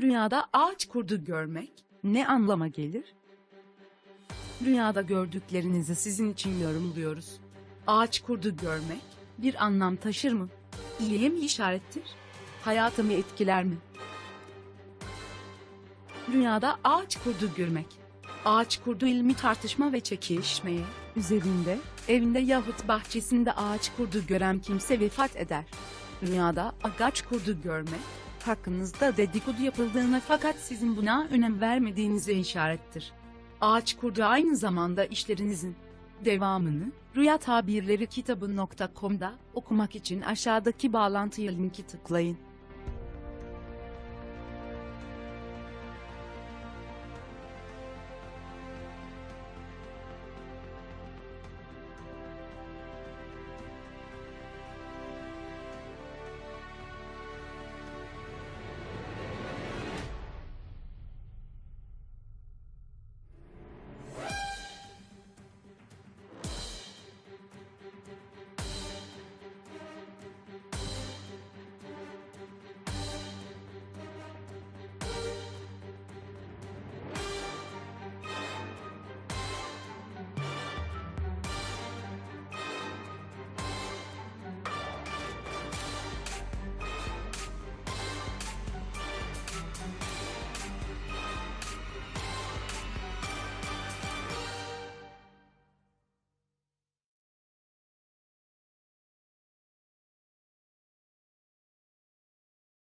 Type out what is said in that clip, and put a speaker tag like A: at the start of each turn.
A: Rüyada ağaç kurdu görmek ne anlama gelir? Rüyada gördüklerinizi sizin için yorumluyoruz. Ağaç kurdu görmek bir anlam taşır mı? İyiye mi işarettir? Hayatımı etkiler mi? Rüyada ağaç kurdu görmek. Ağaç kurdu ilmi tartışma ve çekişmeye, üzerinde, evinde yahut bahçesinde ağaç kurdu gören kimse vefat eder. Rüyada ağaç kurdu görmek, hakkınızda dedikodu yapıldığına fakat sizin buna önem vermediğinize işarettir. Ağaç kurdu aynı zamanda işlerinizin devamını Rüya Tabirleri kitabı.com'da okumak için aşağıdaki bağlantıya linki tıklayın.